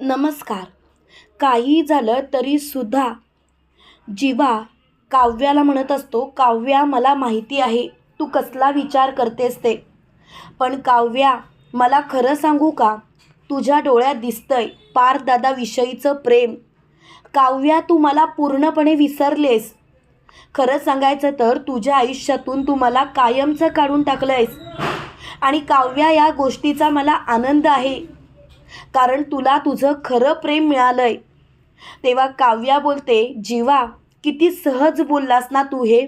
नमस्कार. काही झालं तरी सुद्धा जीवा काव्याला म्हणत असतो काव्या मला माहिती आहे तू कसला विचार करतेस ते. पण काव्या मला खरं सांगू का? तुझ्या डोळ्यात दिसतंय पारदादाविषयीचं प्रेम. काव्या तू मला पूर्णपणे विसरलेस. खरं सांगायचं तर तुझ्या आयुष्यातून तू मला कायमचं काढून टाकलंयस. आणि काव्या या गोष्टीचा मला आनंद आहे. कारण तुला तुझं खरं प्रेम मिळालंय. तेव्हा काव्या बोलते जीवा किती सहज बोललास ना तू हे.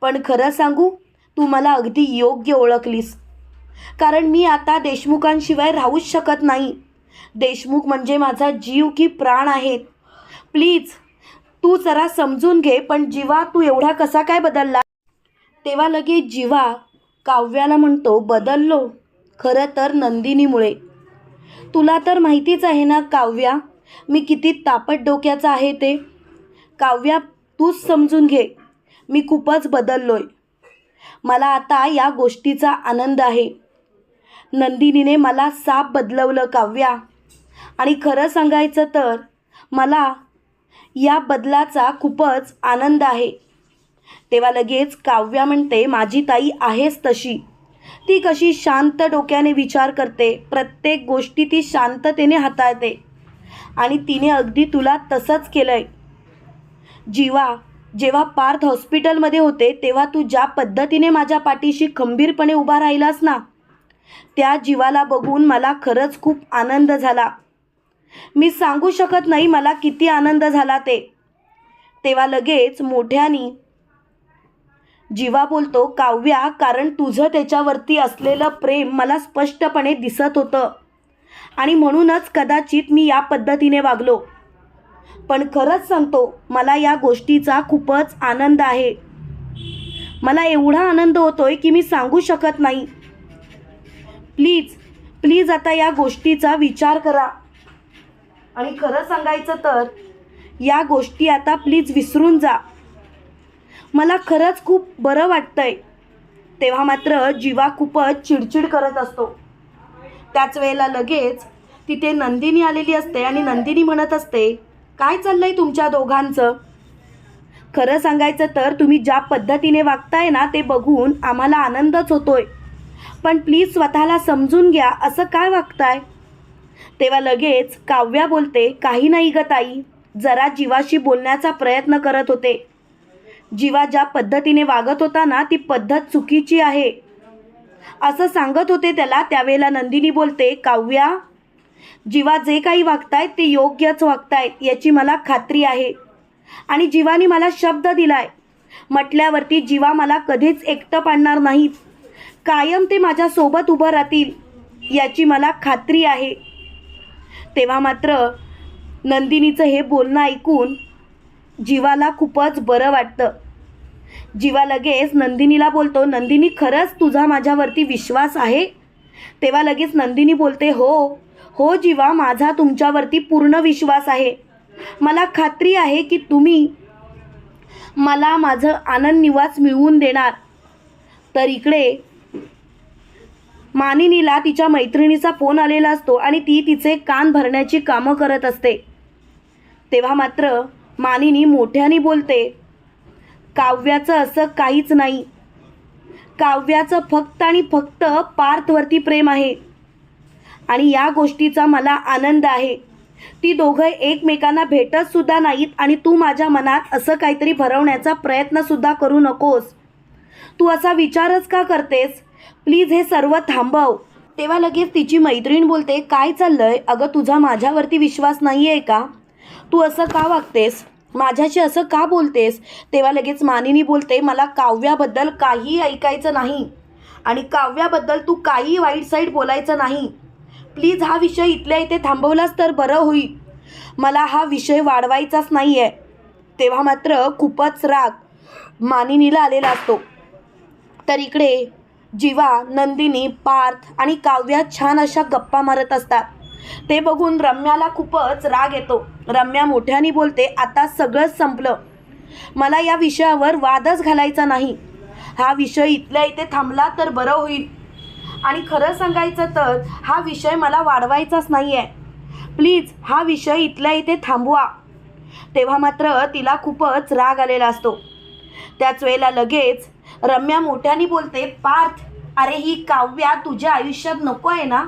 पण खरं सांगू तू मला अगदी योग्य ओळखलीस. कारण मी आता देशमुखांशिवाय राहूच शकत नाही. देशमुख म्हणजे माझा जीव की प्राण आहेत. प्लीज तू जरा समजून घे पण जीवा तू एवढा कसा काय बदलला? तेव्हा लगेच जीवा काव्याला म्हणतो बदललो. खरं तर नंदिनीमुळे. तुला तर माहितीच आहे ना काव्या? मी किती तापट डोक्याचा आहे ते. काव्या तूच समजून घे. मी खूपच बदललोय. मला आता या गोष्टीचा आनंद आहे. नंदिनीने मला साप बदलवलं काव्या. आणि खरं सांगायचं तर मला या बदलाचा खूपच आनंद आहे. तेव्हा लगेच काव्या म्हणते माझी ताई आहेच तशी. ती कशी शांत डोक्याने विचार करते प्रत्येक गोष्टी ती शांततेने हाताळते. आणि तिने अगदी तुला तसंच केलं आहे जीवा जेव्हा पार्थ हॉस्पिटलमध्ये होते तेव्हा तू ज्या पद्धतीने माझ्या पाठीशी खंबीरपणे उभा राहिलास ना त्या जीवाला बघून मला खरंच खूप आनंद झाला. मी सांगू शकत नाही मला किती आनंद झाला ते. तेव्हा लगेच मोठ्यानी जीवा बोलतो काव्या कारण तुझं त्याच्यावरती असलेलं प्रेम मला स्पष्टपणे दिसत होतं. आणि म्हणूनच कदाचित मी या पद्धतीने वागलो. पण खरंच सांगतो मला या गोष्टीचा खूपच आनंद आहे. मला एवढा आनंद होतोय की मी सांगू शकत नाही. प्लीज प्लीज आता या गोष्टीचा विचार करा. आणि खरं सांगायचं तर या गोष्टी आता प्लीज विसरून जा. मला खरंच खूप बरं वाटतंय. तेव्हा मात्र जीवा खूपच चिडचिड करत असतो. त्याच वेळेला लगेच तिथे नंदिनी आलेली असते आणि नंदिनी म्हणत असते काय चाललंय तुमच्या दोघांचं? खरं सांगायचं तर तुम्ही ज्या पद्धतीने वागताय ना ते बघून आम्हाला आनंदच होतोय. पण प्लीज स्वतःला समजून घ्या असं काय वागताय? तेव्हा लगेच काव्या बोलते काही नाही ग ताई. जरा जीवाशी बोलण्याचा प्रयत्न करत होते. जीवा ज्या पद्धतीने वागत होता ना ती पद्धत चुकीची आहे. असं सांगत होते त्याला त्यावेळेला नंदिनी बोलते काव्या जीवा जे काही वागतायत ते योग्यच वागतायत याची मला खात्री आहे. आणि जीवानी मला शब्द दिलाय. म्हटल्यावरती जीवा मला कधीच एकटं पाडणार नाहीत. कायम ते माझ्यासोबत उभं राहतील याची मला खात्री आहे. तेव्हा मात्र नंदिनीचं हे बोलणं ऐकून जीवाला खूपच बरं वाटतं. जीवा लगेच नंदिनीला बोलतो नंदिनी खरंच तुझा माझ्यावरती विश्वास आहे? तेव्हा लगेच नंदिनी बोलते हो हो जीवा माझा तुमच्यावरती पूर्ण विश्वास आहे. मला खात्री आहे की तुम्ही मला माझं आनंद निवास मिळवून देणार. तर इकडे मानिनीला तिच्या मैत्रिणीचा फोन आलेला असतो आणि ती तिचे कान भरण्याची कामं करत असते. तेव्हा मात्र मानिनी मोठ्याने बोलते काव्याचं असं काहीच नाही. काव्याचं फक्त आणि फक्त पार्थवरती प्रेम आहे. आणि या गोष्टीचा मला आनंद आहे. ती दोघं एकमेकांना भेटत सुद्धा नाहीत आणि तू माझ्या मनात असं काहीतरी भरवण्याचा प्रयत्न सुद्धा करू नकोस. तू असा विचारच का करतेस? प्लीज हे सर्व थांबव. तेव्हा लगेच तिची मैत्रीण बोलते काय चाललंय? अगं तुझा माझ्यावरती विश्वास नाही आहे का? तू असं का वागतेस? माझ्याशी असं का बोलतेस? तेव्हा लगेच मानिनी बोलते मला काव्याबद्दल काही ऐकायचं नाही आणि काव्याबद्दल तू काही वाईट साईड बोलायचं नाही. प्लीज हा विषय इथल्या इथे थांबवलास तर बरं होईल. मला हा विषय वाढवायचाच नाही आहे तेव्हा मात्र खूपच राग मानिनीला आलेला असतो. तर इकडे जीवा नंदिनी पार्थ आणि काव्या छान अशा गप्पा मारत असतात. ते बघून रम्याला खूपच राग येतो. रम्या मोठ्याने बोलते आता सगळंच संपलं. मला या विषयावर वादच घालायचा नाही. हा विषय इथल्या इथे थांबला तर बरं होईल. आणि खरं सांगायचं तर हा विषय मला वाढवायचाच नाही आहे प्लीज हा विषय इथल्या इथे थांबवा. तेव्हा मात्र तिला खूपच राग आलेला असतो. त्याच वेळेला लगेच रम्या मोठ्याने बोलते पार्थ अरे ही काव्या तुझ्या आयुष्यात नको आहे ना?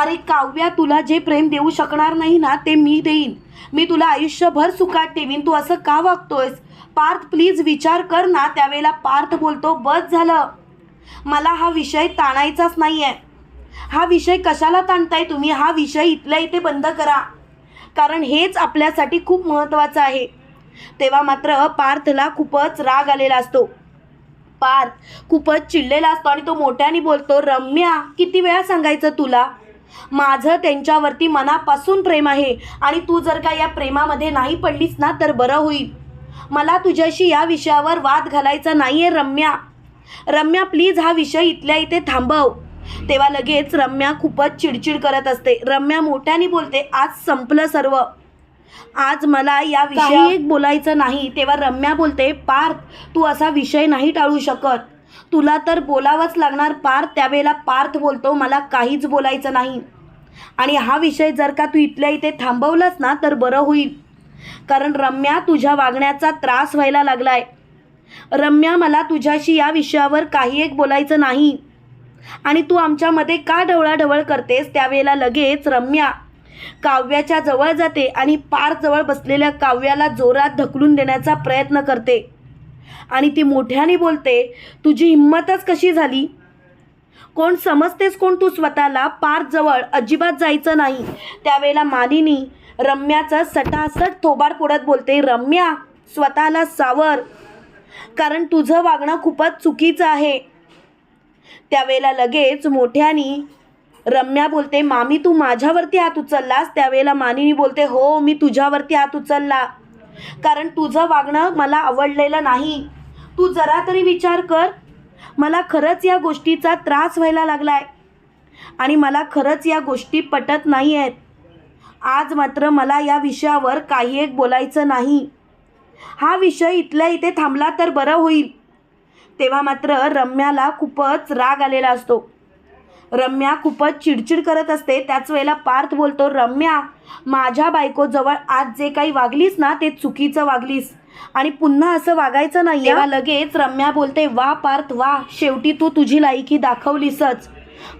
अरे काव्या तुला जे प्रेम देऊ शकणार नाही ना ते मी देईन. मी तुला आयुष्यभर सुखात ठेवीन. तू असं का वागतोयस? पार्थ प्लीज विचार कर ना. त्यावेळेला पार्थ बोलतो बस झालं. मला हा विषय ताणायचाच नाही आहे हा विषय कशाला ताणताय तुम्ही? हा विषय इथल्या इथे बंद करा. कारण हेच आपल्यासाठी खूप महत्त्वाचं आहे. तेव्हा मात्र पार्थला खूपच राग आलेला असतो. पार्थ खूपच चिडलेला असतो आणि तो मोठ्याने बोलतो रम्या किती वेळा सांगायचं तुला? माझं त्यांच्यावरती मनापासून प्रेम आहे आणि तू जर का या प्रेमामध्ये नाही पडलीस ना तर बरं होईल. मला तुझ्याशी या विषयावर वाद घालायचा नाही आहे रम्या. रम्या प्लीज हा विषय इथल्या इथे थांबव. तेव्हा लगेच रम्या खूपच चिडचिड करत असते. रम्या मोठ्याने बोलते आज संपलं सर्व. आज मला या विषयी एक बोलायचं नाही. तेव्हा रम्या बोलते पार्थ तू असा विषय नाही टाळू शकत. तुला तर बोलावंच लागणार पार्थ त्यावेळेला पार्थ बोलतो मला काहीच बोलायचं नाही. आणि हा विषय जर का तू इथल्या इथे थांबवलंस ना तर बरं होईल. कारण रम्या तुझ्या वागण्याचा त्रास व्हायला लागलाय. रम्या मला तुझ्याशी या विषयावर काही एक बोलायचं नाही. आणि तू आमच्यामध्ये का ढवळाढवळ करतेस? त्यावेळेला लगेच रम्या काव्याच्या जवळ जाते आणि पार जवळ बसलेल्या काव्याला जोरात ढकलून देण्याचा प्रयत्न करते. आणि ती मोठ्याने बोलते तुझी हिंमतच कशी झाली? कोण समजतेस कोण तू स्वतःला? पार जवळ अजिबात जायचं नाही. त्यावेळेला मालिनी रम्याचं सटासट थोबाड फोडत बोलते रम्या स्वतःला सावर कारण तुझं वागणं खूपच चुकीचं आहे. त्यावेळेला लगेच मोठ्यानी रम्या बोलते मामी तू माझ्यावरती हात उचललास? त्यावेळेला मानिनी बोलते हो मी तुझ्यावरती हात उचलला. कारण तुझं वागणं मला आवडलेलं नाही. तू जरा तरी विचार कर. मला खरंच या गोष्टीचा त्रास व्हायला लागलाय. आणि मला खरंच या गोष्टी पटत नाही आहेत आज मात्र मला या विषयावर काही एक बोलायचं नाही. हा विषय इथल्या इथे थांबला तर बरं होईल. तेव्हा मात्र रम्याला खूपच राग आलेला असतो. रम्या खूपच चिडचिड करत असते. त्याच वेळेला पार्थ बोलतो रम्या माझ्या बायकोजवळ आज जे काही वागलीस ना ते चुकीचं वागलीस. आणि पुन्हा असं वागायचं नाही तेव्हा लगेच रम्या बोलते वा पार्थ वा शेवटी तू तुझी लायकी दाखवलीसच.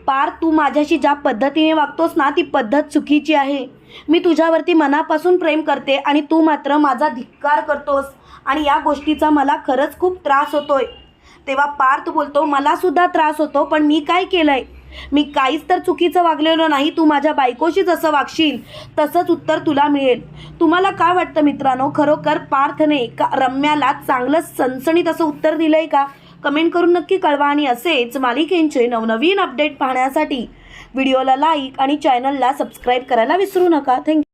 पार्थ तू माझ्याशी ज्या पद्धतीने वागतोस ना ती पद्धत चुकीची आहे. मी तुझ्यावरती मनापासून प्रेम करते आणि तू मात्र माझा धिक्कार करतोस. आणि या गोष्टीचा मला खरंच खूप त्रास होतोय. तेव्हा पार्थ बोलतो मला सुद्धा त्रास होतो पण मी काय केलंय? मी काहीच तर चुकीचं वागलेलो नाही तू माझ्या बायकोशी जसं वागशील तसंच उत्तर तुला मिळेल. तुम्हाला काय वाटतं मित्रांनो? खरोखर पार्थने का रम्याला चांगलं सणसणीत असं उत्तर दिलंय का? कमेंट करून नक्की कळवा आणि असेच मालिकेंचे नवनवीन अपडेट पाहण्यासाठी व्हिडिओला लाईक आणि चॅनलला सबस्क्राईब करायला विसरू नका. थँक्यू